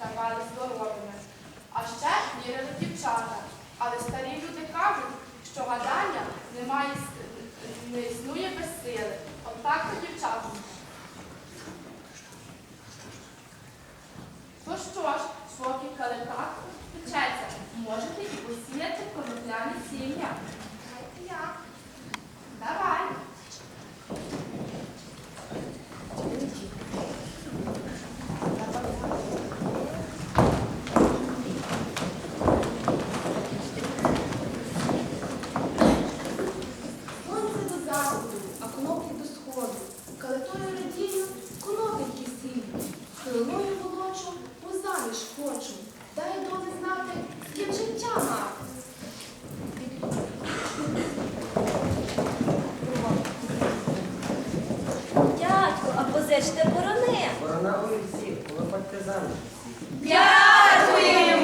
ставали здоровими. А ще вірили дівчата, але старі Це ж ти боронив? Боронали всі, були партизани. Дякуємо!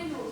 indo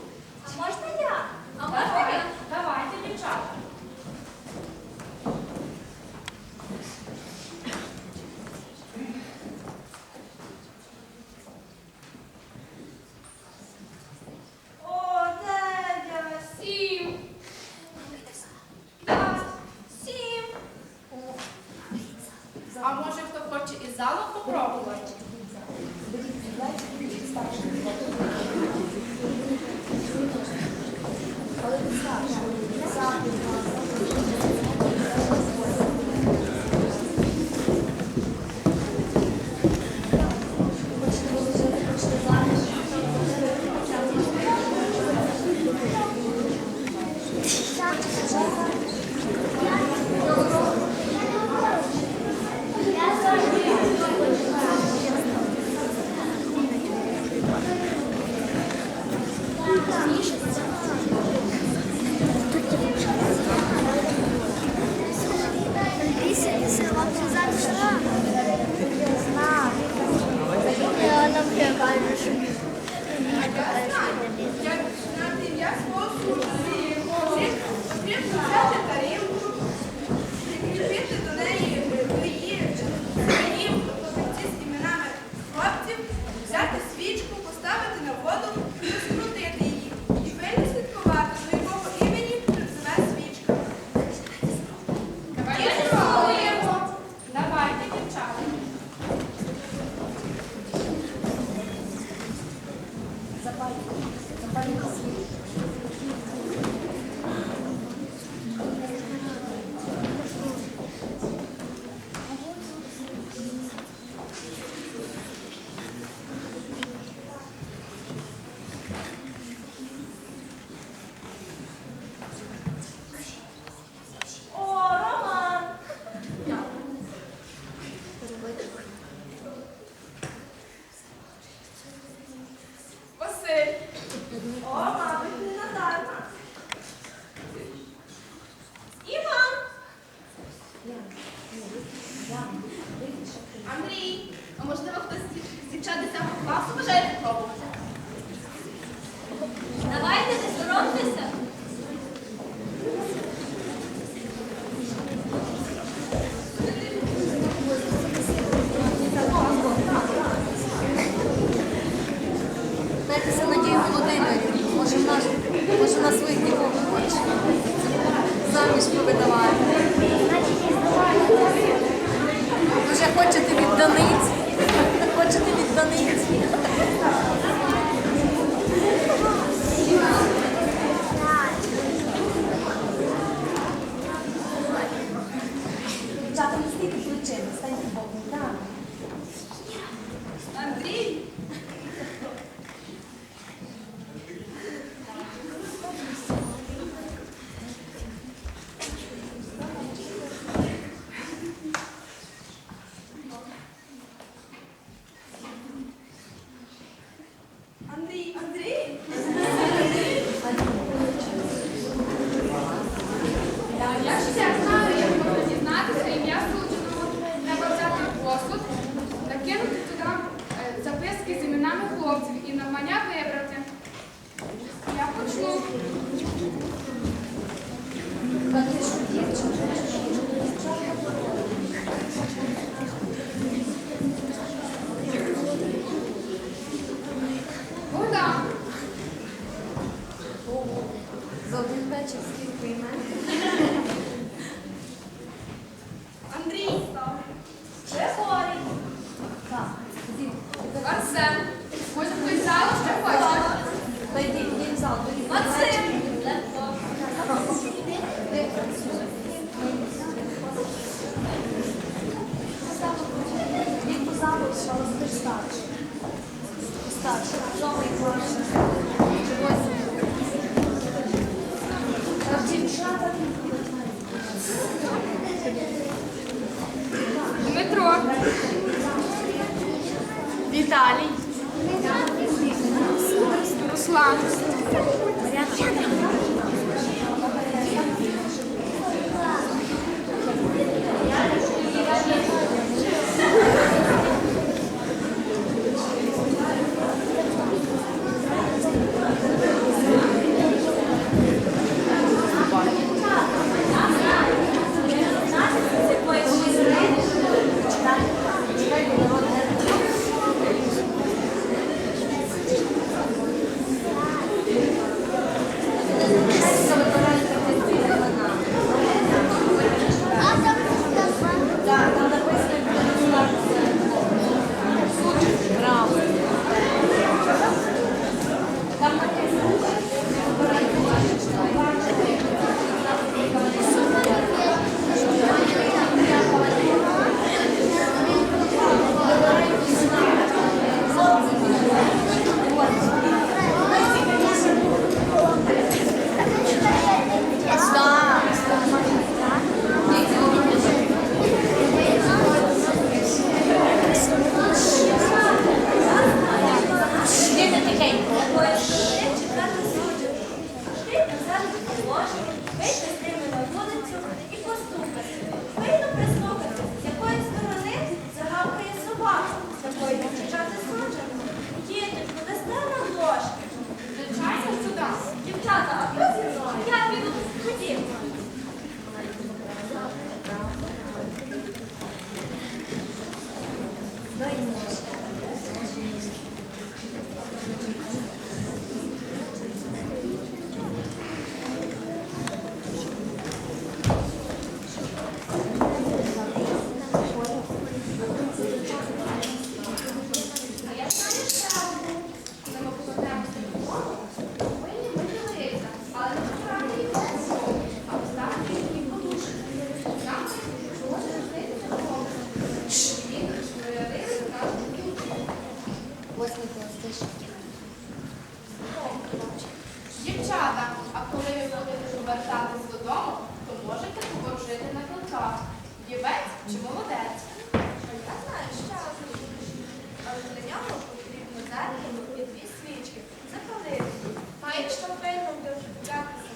Wystarczy. Wystarczy. Żadnej kłamstw. чи молодець. Я знаю, що для нього потрібно зеркало і дві свічки. Запалити. Якщо приймемо до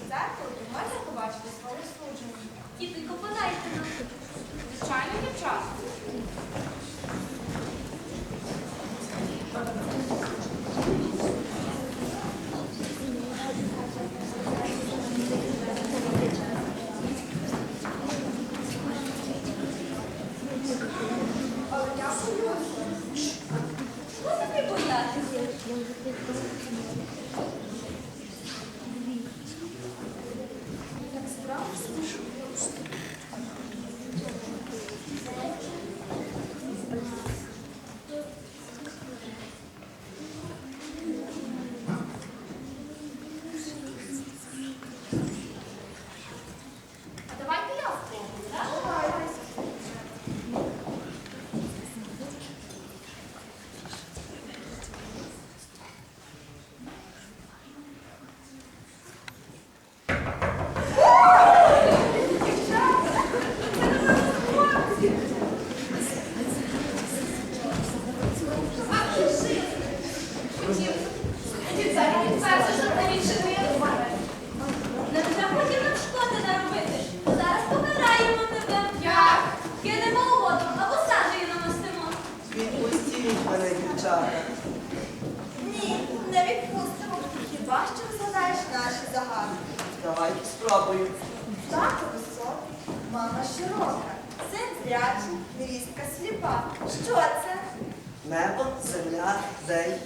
зеркало, то можна побачити свого судження. Діти, копинайте нам. Звичайно, дівчата.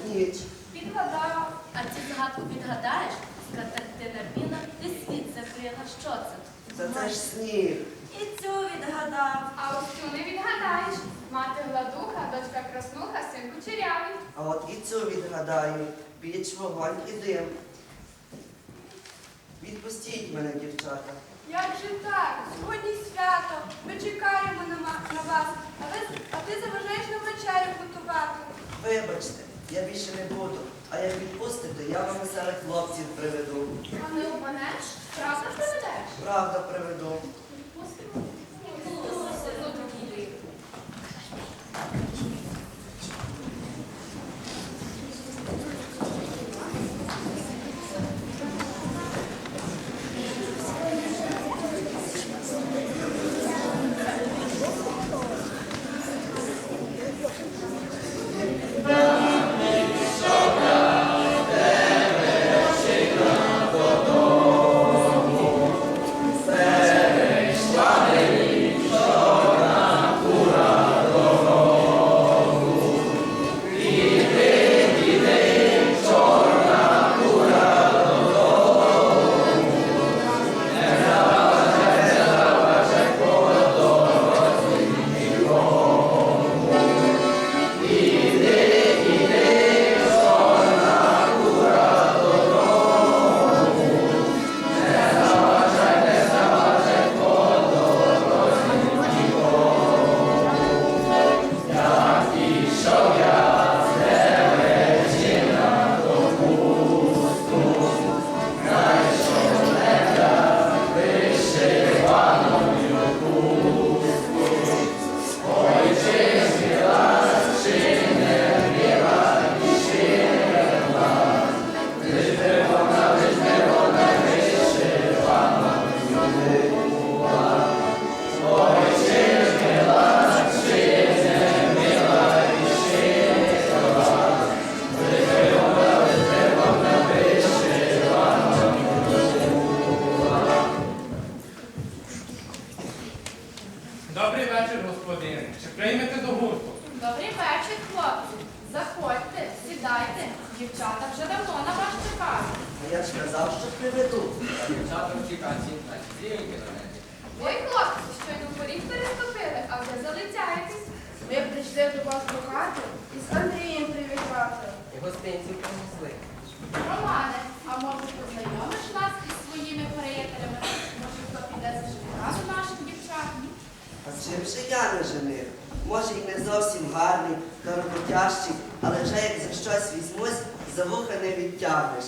Ніч. Підгадав. А цю загадку відгадаєш? Скатертина біла, ти світ закрила. Що це? Та це ж сніг. І цю відгадав. А ось цю не відгадаєш. Мати гладуха, дочка краснуха, син кучерявий. А от і цю відгадаю. Піч, вогонь і дим. Відпустіть мене, дівчата. Як же так? Сьогодні свято. Ми чекаємо на, на вас, а, ви, а ти заважаєш нам вечерю готувати. Вибачте, я більше не буду. А як відпустите, я вам серед хлопців приведу. А не обманеш? Правда приведеш? Правда приведу. Добрий не женив? Може, і не зовсім гарний та роботящий, але вже як за щось візьмусь, за вуха не відтягнеш.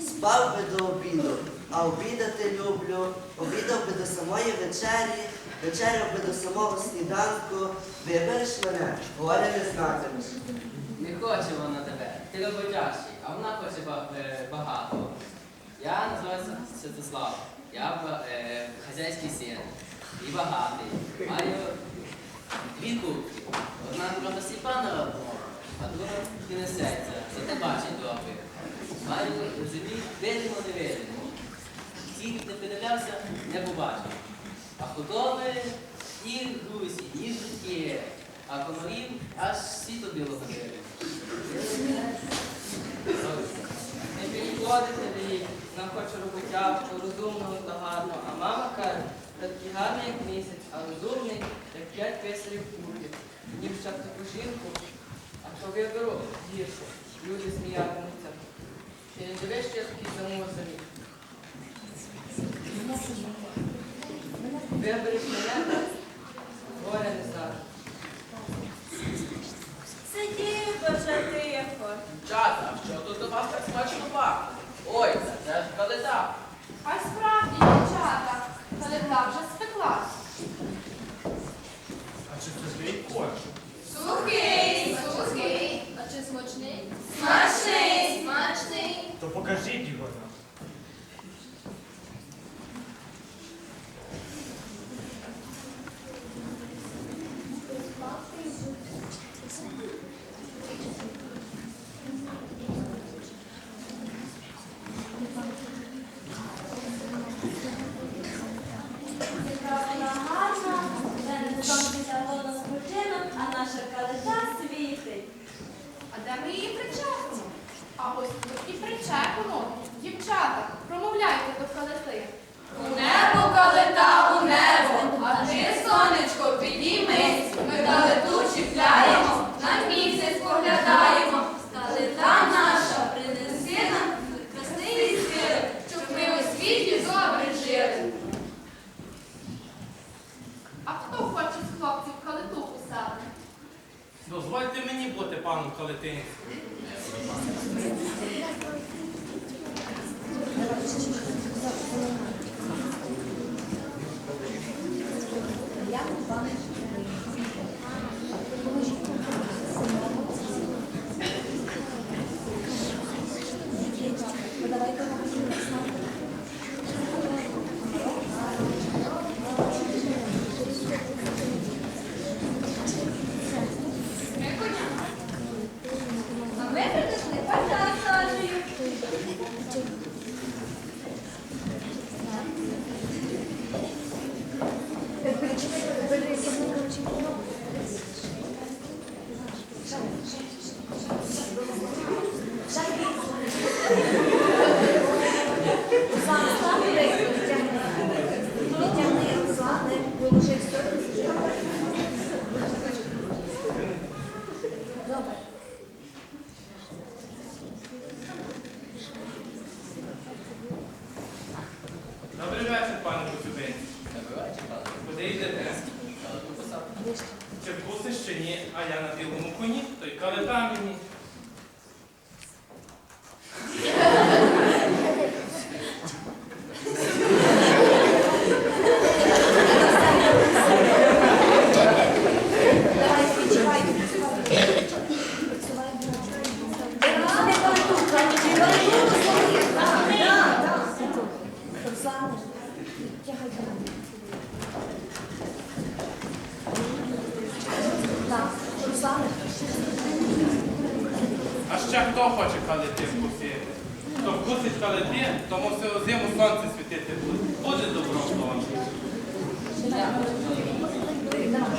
Спав би до обіду, а обідати люблю, обідав би до самої вечері, вечеряв би до самого сніданку. Вибереш мене, горя не знатимеш. Не хоче вона тебе. Ти роботящий, а вона хоче е, багато. Я називаюся Святослав. Я е, хазяйський син. І багатий. Маю дві кубки. Одна Степана одного, а друга принесеться. Це ти бачить добре. Маю землі видимо невидимо. Скільки не придивлявся, не побачив. А худоби і гусі, і житті, а комарів аж світо біло ходили. Не підходите нам хоче роботяжку, розумного та гарного. А мама каже, такий гарний, як місяць, а розумний, як п'ять писарів курків. Б ще таку жінку, а що виберу гірше. Люди сміятимуться. Чи не дивиш, що я такий замусаний? Вибереш мене, горя не знаю. Сидів би вже тихо. Дівчата, що тут у вас так смачно пахне? Ой, це ж калита. А справді, калита вже спеклась. А чи це злий корж? Сухий, сухий. А чи смачний? Смачний, смачний. То покажіть його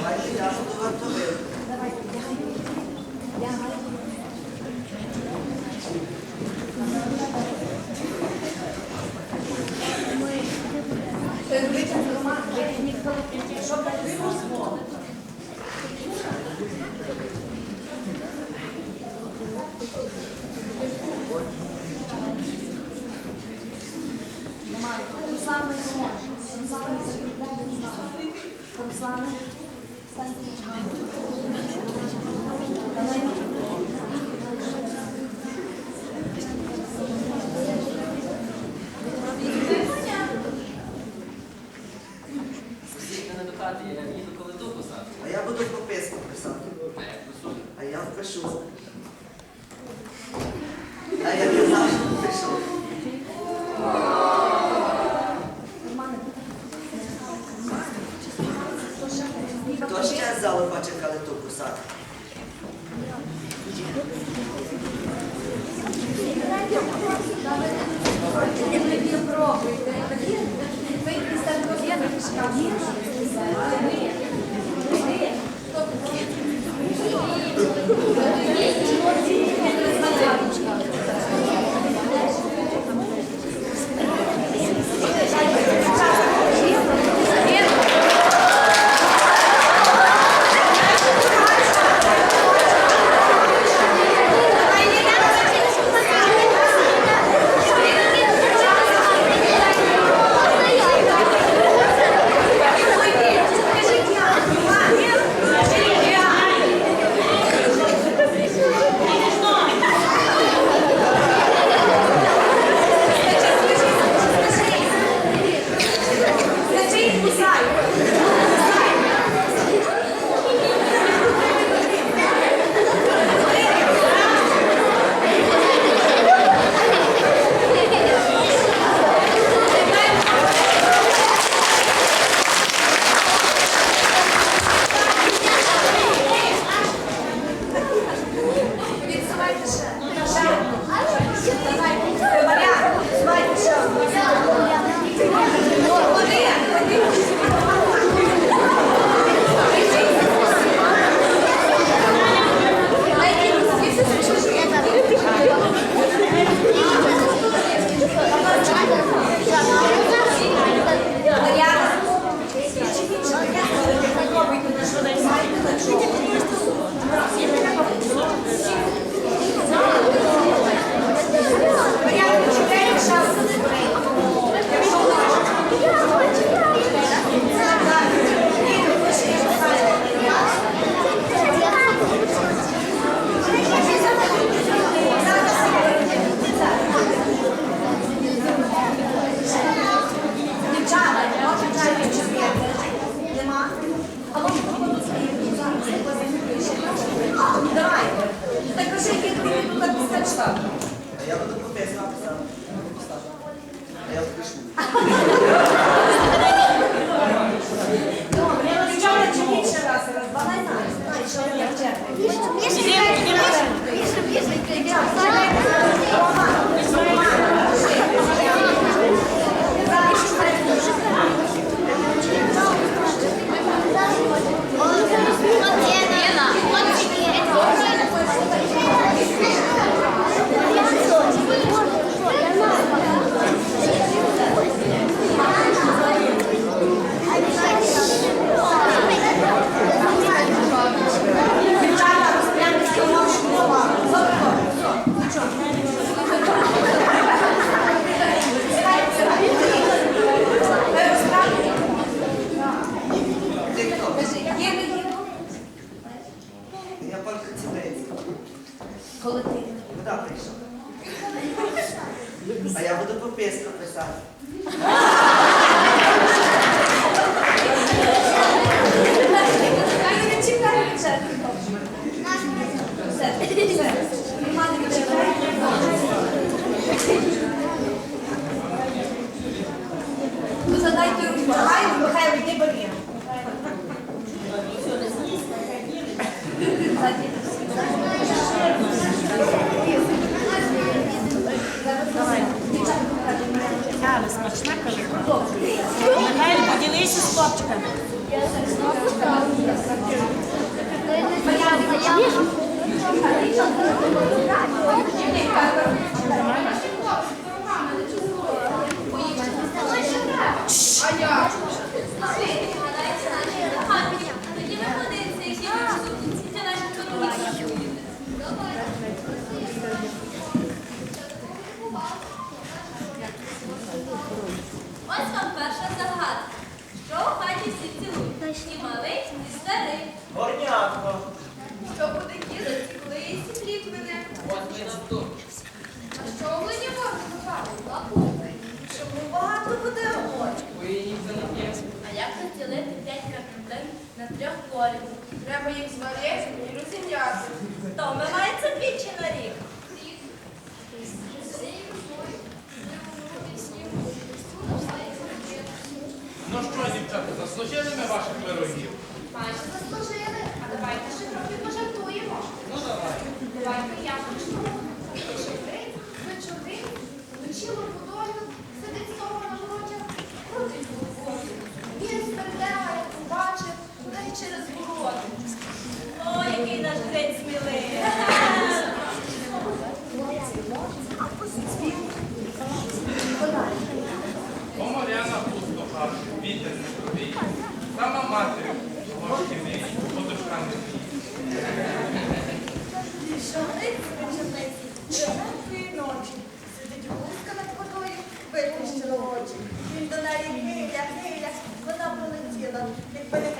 Давайте ляжу до Немає. Руслан не може. Руслан не може. Руслан не може. стало почекали ту кусати. Пробуйте. трехголик. Треба їх зварити. вітер суховій, сама мати ложки неї, подушка не Чорненької ночі сидить гуска над водою, випущена очі. Він до неї гиля, гиля, вона полетіла, як